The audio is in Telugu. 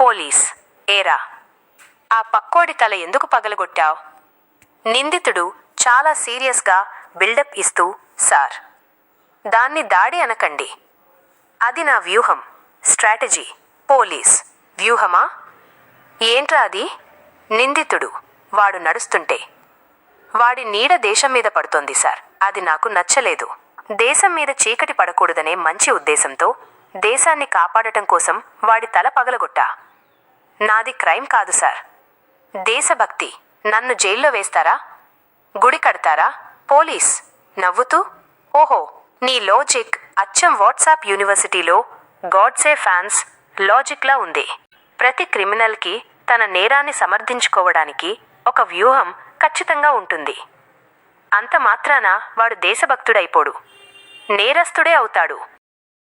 పోలీస్ ఏరా. ఆ పక్కోడి తల ఎందుకు పగలగొట్టావ్? నిందితుడు చాలా సీరియస్గా బిల్డప్ ఇస్తూ సార్ దాన్ని దాడి అనకండి. అది నా వ్యూహం స్ట్రాటజీ. పోలీస్ వ్యూహమా? ఏంట్రా అది? నిందితుడు వాడు నడుస్తుంటే. వాడి నీడ దేశం మీద పడుతోంది సార్. అది నాకు నచ్చలేదు. దేశం మీద చీకటి పడకూడదనే మంచి ఉద్దేశంతో దేశాన్ని కాపాడటం కోసం వాడి తల పగలగొట్టా. నాది క్రైమ్ కాదు సార్. దేశభక్తి నన్ను జైల్లో వేస్తారా? గుడి కడతారా? పోలీస్ నవ్వుతూ ఓహో నీ లాజిక్ అచ్చం వాట్సాప్ యూనివర్సిటీలో గాడ్సే ఫ్యాన్స్ లాజిక్లా ఉంది. ప్రతి క్రిమినల్కి తన నేరాన్ని సమర్థించుకోవడానికి ఒక వ్యూహం ఖచ్చితంగా ఉంటుంది. అంత మాత్రాన వాడు దేశభక్తుడైపోడు. నేరస్తుడే అవుతాడు.